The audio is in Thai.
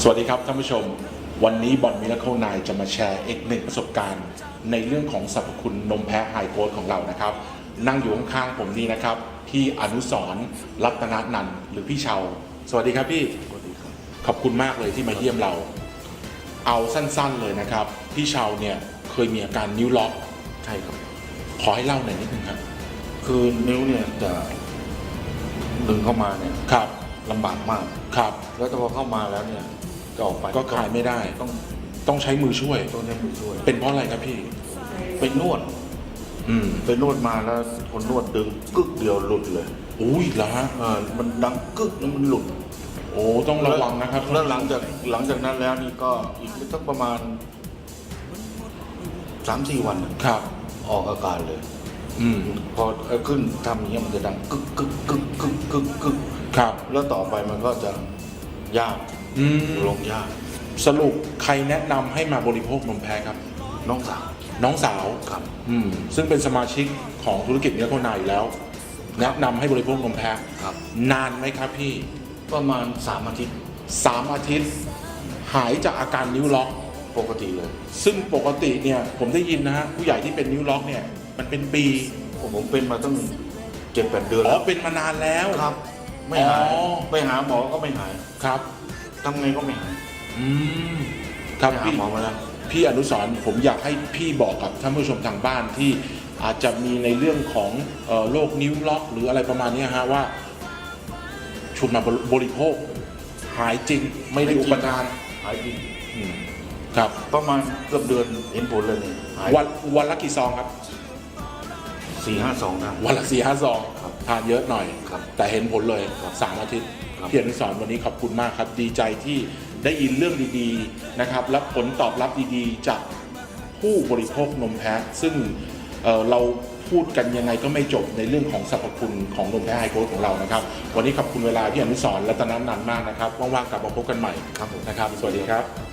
สวัสดีครับท่านผู้ชม วันนี้บอลมิราเคิลนายจะมาแชร์อีกหนึ่งประสบการณ์ ในเรื่องของสรรพคุณนมแพะไฮโกรดของเรานะครับ นั่งอยู่ข้างๆผมนี่นะครับ พี่อนุสรณ์รัตนนันท์หรือพี่เชาสวัสดีครับพี่สวัสดีครับขอบคุณมากเลยที่มาเยี่ยมเรา เอาสั้นๆเลยนะครับ พี่เชาเนี่ยเคยมีอาการนิ้วล็อกใช่ครับ ขอให้เล่าหน่อยนิดนึงครับ คือนิ้วเนี่ยจะดึงเข้ามาเนี่ยครับ ลำบากมาก ครับ แล้วแต่พอเข้ามาแล้วเนี่ยจะออกไปก็คลายไม่ได้ ต้องต้องใช้มือช่วย ต้องใช้มือช่วยเป็นเพราะอะไรครับพี่ ไปนวด อืมไปนวดมาแล้วคนนวดดึงกึกเดียวหลุดเลยอุ้ยเหรอฮะเออมันดังกึกแล้วมันหลุดโอ้ต้องระวังนะครับแล้วหลังจากหลังจากนั้นแล้วนี่ก็อีกสักประมาณสามสี่วันน่ะครับ ออกอาการเลย อืมพอเอาขึ้นทำอย่างเงี้ยมันจะดังกึกกึกกึกกึกกึกกึกครับ แล้วต่อไปมันก็จะยากอืมลงยาก สรุปใครแนะนำให้มาบริโภคนมแพะครับ น้องสาวน้องสาวครับ อืมซึ่งเป็นสมาชิกของธุรกิจเนื้อโคนายอยู่แล้ว แนะนำให้บริโภคนมแพะครับ นานไหมครับพี่ประมาณสามอาทิตย์สามอาทิตย์ หายจากอาการนิ้วล็อก ปกติเลยซึ่งปกติเนี่ยผมได้ยินนะฮะผู้ใหญ่ที่เป็นนิ้วล็อกเนี่ยมันเป็นปีผมเป็นมาตั้งเจ็ดแปดเดือนอ๋อแล้วเป็นมานานแล้วครับ ไม่หายอ๋อ ไปหาหมอก็ไม่หายครับ ทำไงก็ไม่หายอืมครับไปหาพี่หมอมาแล้ว พี่อนุสรณ์ผมอยากให้พี่บอกกับท่านผู้ชมทางบ้านที่อาจจะมีในเรื่องของเอ่อโรคนิ้วล็อก หรืออะไรประมาณเนี้ยฮะว่าชุนมาบริโภค หายจริงไม่ได้อุปทานหายจริงอืมครับ ประมาณเกือบเดือนเห็นผลเลยนี่หายวันวันละกี่ซองครับ สี่ห้าสองนะวันละสี่ห้าซองครับ ทานเยอะหน่อยครับแต่เห็นผลเลยครับสามอาทิตย์ครับพี่อนุสรณ์วันนี้ขอบคุณมากครับ ดีใจที่ได้ยินเรื่องดีๆนะครับและผลตอบรับดีๆ จากผู้บริโภคนมแพะซึ่งเอ่อเราพูดกันยังไงก็ไม่จบในเรื่องของสรรพคุณของนมแพะไฮโกรทของเรานะครับ วันนี้ขอบคุณเวลาพี่อนุสรณ์และตอนนั้นนานมากนะครับว่างๆกลับมาพบกันใหม่ครับผมนะครับ สวัสดีครับ